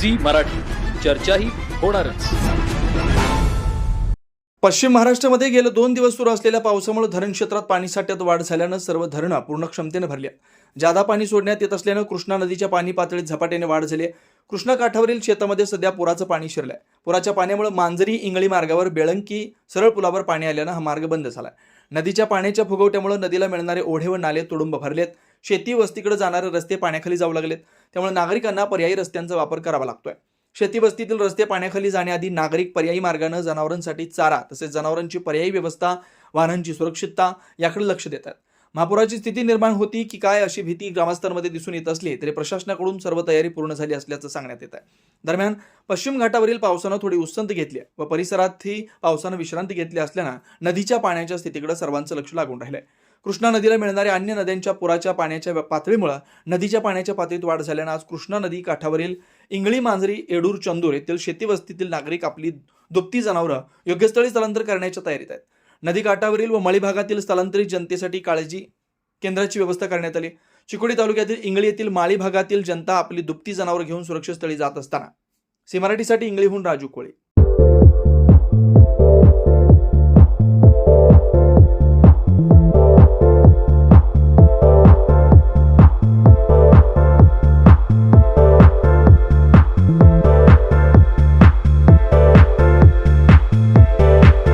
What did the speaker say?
Zee Marathi. चर्चाही होणारच. पश्चिम महाराष्ट्रामध्ये गेले दोन दिवस सुरू असलेल्या पावसामुळे धरण क्षेत्रात पाणीसाठ्यात वाढ झाल्यानं सर्व धरणं पूर्ण क्षमतेनं भरल्या जादा पाणी सोडण्यात येत असल्यानं कृष्णा नदीच्या पाणी पातळीत झपाट्याने वाढ झाली आहे. कृष्णा काठावरील शेतामध्ये सध्या पुराचं पाणी शिरलंय. पुराच्या पाण्यामुळे मांजरी इंगळी मार्गावर बेळंकी सरळ पुलावर पाणी आल्यानं हा मार्ग बंद झालाय. नदीच्या पाण्याच्या फुगवट्यामुळे नदीला मिळणारे ओढे व नाले तुडुंब भरलेत. शेती वस्तीकडे जाणारे रस्ते पाण्याखाली जाऊ लागलेत. त्यामुळे नागरिकांना पर्यायी रस्त्यांचा वापर करावा लागतोय. शेती वस्तीतील रस्ते पाण्याखाली जाण्याआधी नागरिक पर्यायी मार्गानं जनावरांसाठी चारा तसेच जनावरांची पर्यायी व्यवस्था वाहनांची सुरक्षितता याकडे लक्ष देतात. महापुराची स्थिती निर्माण होती की काय अशी भीती ग्रामस्थांमध्ये दिसून येत असली तरी प्रशासनाकडून सर्व तयारी पूर्ण झाली असल्याचं सांगण्यात येत आहे दरम्यान पश्चिम घाटावरील पावसानं थोडी उत्संत घेतली आहे व परिसरातही पावसानं विश्रांती घेतली असल्यानं नदीच्या पाण्याच्या स्थितीकडे सर्वांचं लक्ष लागून राहिलंय. कृष्णा नदीला मिळणाऱ्या अन्य नद्यांच्या पुराच्या पाण्याच्या पातळीमुळे नदीच्या पाण्याच्या पातळीत वाढ झाल्यानं आज कृष्णा नदी काठावरील इंगळी मांजरी एडूर चंदूर येथील शेती वस्तीतील नागरिक आपली दुभती जनावरं योग्यस्थळी स्थलांतर करण्याच्या तयारीत आहेत. नदी काठावरील व मळी भागातील स्थलांतरित जनतेसाठी काळजी केंद्राची व्यवस्था करण्यात आली. चिकोडी तालुक्यातील इंगळी येथील माळी भागातील जनता आपली दुभती जनावरं घेऊन सुरक्षित स्थळी जात असताना. सी मराठीसाठी इंगळीहून राजू कोळी.